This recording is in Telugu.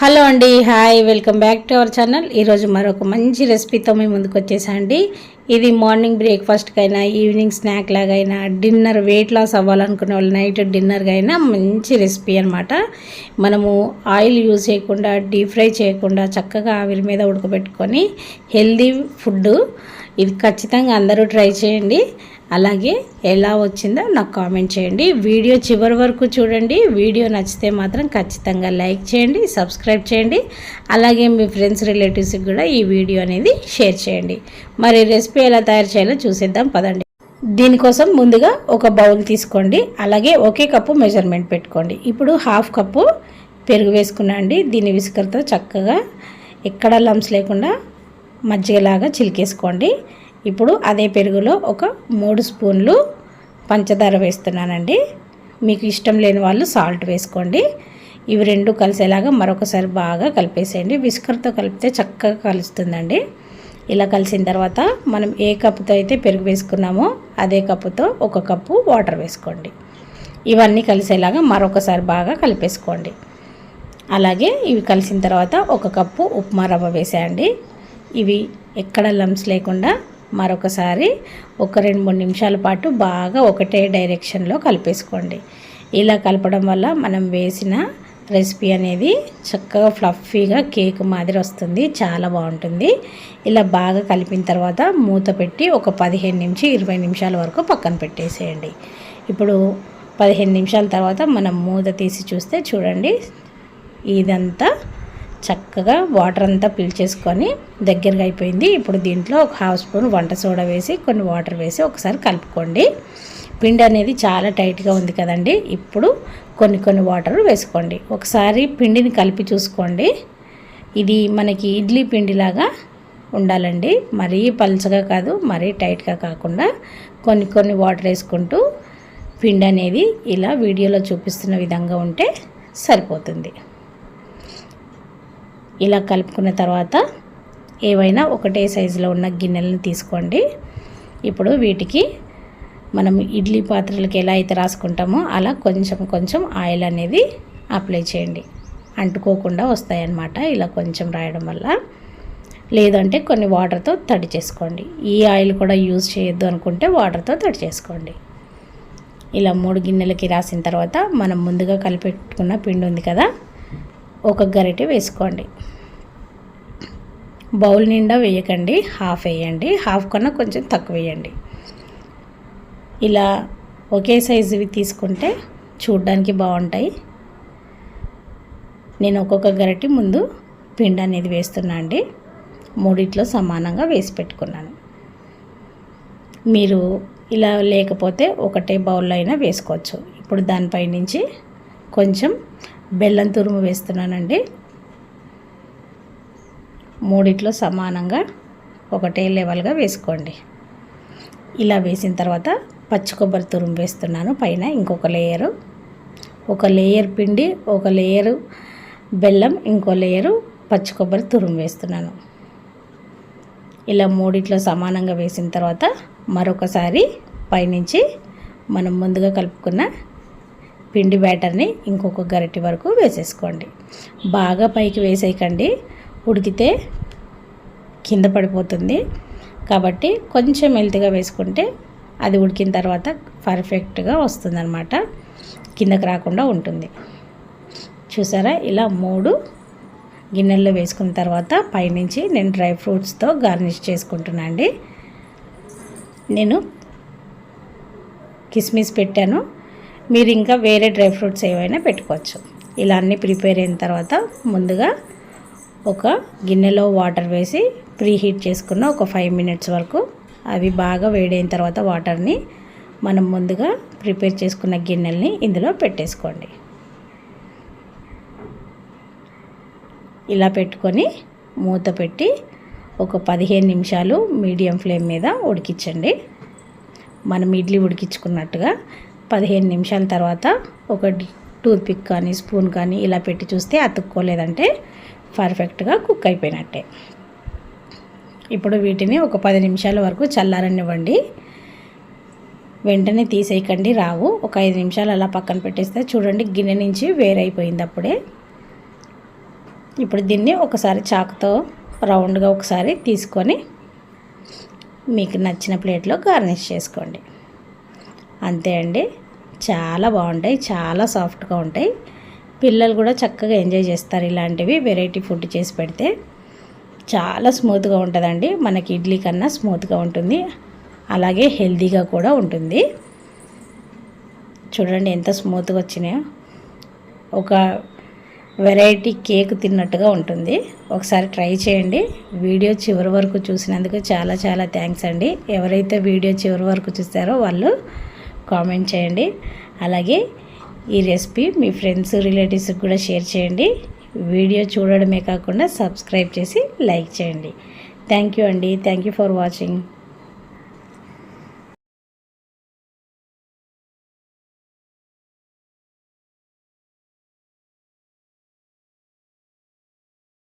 హలో అండి hi welcome back to our channel. ఈరోజు మరొక మంచి రెసిపీతో మేము ముందుకు వచ్చేసండి ఇది మార్నింగ్ బ్రేక్ఫాస్ట్కైనా ఈవినింగ్ స్నాక్ లాగైనా డిన్నర్ వెయిట్ లాస్ అవ్వాలనుకునే వాళ్ళు నైట్ డిన్నర్గా అయినా మంచి రెసిపీ అనమాట మనము ఆయిల్ యూజ్ చేయకుండా డీప్ ఫ్రై చేయకుండా చక్కగా ఆవిరి మీద ఉడకబెట్టుకొని హెల్దీ ఫుడ్ ఇది ఖచ్చితంగా అందరూ ట్రై చేయండి. అలాగే ఎలా వచ్చిందో నాకు కామెంట్ చేయండి. వీడియో చివరి వరకు చూడండి. వీడియో నచ్చితే మాత్రం ఖచ్చితంగా లైక్ చేయండి సబ్స్క్రైబ్ చేయండి. అలాగే మీ ఫ్రెండ్స్ రిలేటివ్స్కి కూడా ఈ వీడియో అనేది షేర్ చేయండి. మరి రెసిపీ ఎలా తయారు చేయాలో చూసేద్దాం పదండి. దీనికోసం ముందుగా ఒక బౌల్ తీసుకోండి. అలాగే ఒకే కప్పు మెజర్మెంట్ పెట్టుకోండి. ఇప్పుడు హాఫ్ కప్పు పెరుగు వేసుకున్నా అండి. దీని విసుకలతో చక్కగా ఎక్కడ లంప్స్ లేకుండా మజ్జిగలాగా చిలికేసుకోండి. ఇప్పుడు అదే పెరుగులో ఒక మూడు స్పూన్లు పంచదార వేస్తున్నానండి. మీకు ఇష్టం లేని వాళ్ళు సాల్ట్ వేసుకోండి. ఇవి రెండు కలిసేలాగా మరొకసారి బాగా కలిపేసేయండి. విస్కర్తో కలిపితే చక్కగా కలుస్తుందండి. ఇలా కలిసిన తర్వాత మనం ఏ కప్పుతో అయితే పెరుగు వేసుకున్నామో అదే కప్పుతో ఒక కప్పు వాటర్ వేసుకోండి. ఇవన్నీ కలిసేలాగా మరొకసారి బాగా కలిపేసుకోండి. అలాగే ఇవి కలిసిన తర్వాత ఒక కప్పు ఉప్మా రవ్వ వేసేయండి. ఇవి ఎక్కడ లంప్స్ లేకుండా మరొకసారి ఒక రెండు మూడు నిమిషాల పాటు బాగా ఒకటే డైరెక్షన్లో కలిపేసుకోండి. ఇలా కలపడం వల్ల మనం వేసిన రెసిపీ అనేది చక్కగా ఫ్లఫీగా కేక్ మాదిరి వస్తుంది చాలా బాగుంటుంది. ఇలా బాగా కలిపిన తర్వాత మూత పెట్టి ఒక పదిహేను నుంచి ఇరవై నిమిషాల వరకు పక్కన పెట్టేసేయండి. ఇప్పుడు పదిహేను నిమిషాల తర్వాత మనం మూత తీసి చూస్తే చూడండి ఇదంతా చక్కగా వాటర్ అంతా పీల్చేసుకొని దగ్గరగా అయిపోయింది. ఇప్పుడు దీంట్లో ఒక హాఫ్ స్పూన్ వంట సోడా వేసి కొన్ని వాటర్ వేసి ఒకసారి కలుపుకోండి. పిండి అనేది చాలా టైట్గా ఉంది కదండి. ఇప్పుడు కొన్ని కొన్ని వాటర్ వేసుకోండి. ఒకసారి పిండిని కలిపి చూసుకోండి. ఇది మనకి ఇడ్లీ పిండిలాగా ఉండాలండి. మరీ పలుచగా కాదు మరీ టైట్గా కాకుండా కొన్ని కొన్ని వాటర్ వేసుకుంటూ పిండి అనేది ఇలా వీడియోలో చూపిస్తున్న విధంగా ఉంటే సరిపోతుంది. ఇలా కలుపుకున్న తర్వాత ఏవైనా ఒకటే సైజులో ఉన్న గిన్నెలను తీసుకోండి. ఇప్పుడు వీటికి మనం ఇడ్లీ పాత్రలకి ఎలా అయితే రాసుకుంటామో అలా కొంచెం కొంచెం ఆయిల్ అనేది అప్లై చేయండి. అంటుకోకుండా వస్తాయన్నమాట ఇలా కొంచెం రాయడం వల్ల. లేదంటే కొన్ని వాటర్తో తడి చేసుకోండి. ఈ ఆయిల్ కూడా యూజ్ చేయొద్దు అనుకుంటే వాటర్తో తడి చేసుకోండి. ఇలా మూడు గిన్నెలకి రాసిన తర్వాత మనం ముందుగా కలిపెట్టుకున్న పిండి ఉంది కదా ఒక గరిటె వేసుకోండి. బౌల్ నిండా వేయకండి. హాఫ్ వేయండి. హాఫ్ కన్నా కొంచెం తక్కువ వేయండి. ఇలా ఒకే సైజువి తీసుకుంటే చూడ్డానికి బాగుంటాయి. నేను ఒక్కొక్క గరిటె ముందు పిండి అనేది వేస్తున్నా అండి. మూడిట్లో సమానంగా వేసి పెట్టుకున్నాను. మీరు ఇలా లేకపోతే ఒకటే బౌల్లో అయినా వేసుకోవచ్చు. ఇప్పుడు దానిపై నుంచి కొంచెం బెల్లం తురుము వేస్తున్నానండి. మూడిట్లో సమానంగా ఒకటే లెవెల్గా వేసుకోండి. ఇలా వేసిన తర్వాత పచ్చి కొబ్బరి తురుము వేస్తున్నాను. పైన ఇంకొక లేయరు. ఒక లేయర్ పిండి ఒక లేయరు బెల్లం ఇంకో లేయరు పచ్చి కొబ్బరి తురుము వేస్తున్నాను. ఇలా మూడిట్లో సమానంగా వేసిన తర్వాత మరొకసారి పైనుంచి మనం ముందుగా కలుపుకున్న పిండి బ్యాటర్ని ఇంకొక గరిటె వరకు వేసేసుకోండి. బాగా పైకి వేసేయకండి. ఉడికితే కింద పడిపోతుంది. కాబట్టి కొంచెం మెల్తిగా వేసుకుంటే అది ఉడికిన తర్వాత పర్ఫెక్ట్గా వస్తుందన్నమాట. కిందకి రాకుండా ఉంటుంది. చూసారా? ఇలా మూడు గిన్నెల్లో వేసుకున్న తర్వాత పైనుంచి నేను డ్రై ఫ్రూట్స్తో గార్నిష్ చేసుకుంటున్నా అండి నేను కిస్మిస్ పెట్టాను. మీరు ఇంకా వేరే డ్రై ఫ్రూట్స్ ఏవైనా పెట్టుకోవచ్చు. ఇలా అన్నీ ప్రిపేర్ అయిన తర్వాత ముందుగా ఒక గిన్నెలో వాటర్ వేసి ప్రీ హీట్ చేసుకున్న ఒక ఫైవ్ మినిట్స్ వరకు అవి బాగా వేడైన తర్వాత వాటర్ని మనం ముందుగా ప్రిపేర్ చేసుకున్న గిన్నెల్ని ఇందులో పెట్టేసుకోండి. ఇలా పెట్టుకొని మూత పెట్టి ఒక పదిహేను నిమిషాలు మీడియం ఫ్లేమ్ మీద ఉడికించండి. మనం ఇడ్లీ ఉడికించుకున్నట్టుగా పదిహేను నిమిషాల తర్వాత ఒక టూత్పిక్ కానీ స్పూన్ కానీ ఇలా పెట్టి చూస్తే అతుక్కోలేదంటే పర్ఫెక్ట్గా కుక్ అయిపోయినట్టే. ఇప్పుడు వీటిని ఒక పది నిమిషాల వరకు చల్లారనివ్వండి. వెంటనే తీసేయకండి రావు. ఒక ఐదు నిమిషాలు అలా పక్కన పెట్టేస్తే చూడండి గిన్నె నుంచి వేరైపోయింది అప్పుడే. ఇప్పుడు దీన్ని ఒకసారి చాకుతో రౌండ్గా ఒకసారి తీసుకొని మీకు నచ్చిన ప్లేట్లో గార్నిష్ చేసుకోండి. అంతే అండి. చాలా బాగుంటాయి. చాలా సాఫ్ట్గా ఉంటాయి. పిల్లలు కూడా చక్కగా ఎంజాయ్ చేస్తారు ఇలాంటివి వెరైటీ ఫుడ్ చేసి పెడితే. చాలా స్మూత్గా ఉంటుందండి. మనకి ఇడ్లీ కన్నా స్మూత్గా ఉంటుంది. అలాగే హెల్తీగా కూడా ఉంటుంది. చూడండి ఎంత స్మూత్గా వచ్చినాయో. ఒక వెరైటీ కేక్ తిన్నట్టుగా ఉంటుంది. ఒకసారి ట్రై చేయండి. వీడియో చివరి వరకు చూసినందుకు చాలా చాలా థ్యాంక్స్ అండి. ఎవరైతే వీడియో చివరి వరకు చూస్తారో వాళ్ళు కామెంట్ చేయండి. అలాగే ఈ రెసిపీ మీ ఫ్రెండ్స్ రిలేటివ్స్కి కూడా షేర్ చేయండి. వీడియో చూడడమే కాకుండా సబ్స్క్రైబ్ చేసి లైక్ చేయండి. థ్యాంక్ యూ అండి. Thank you for watching.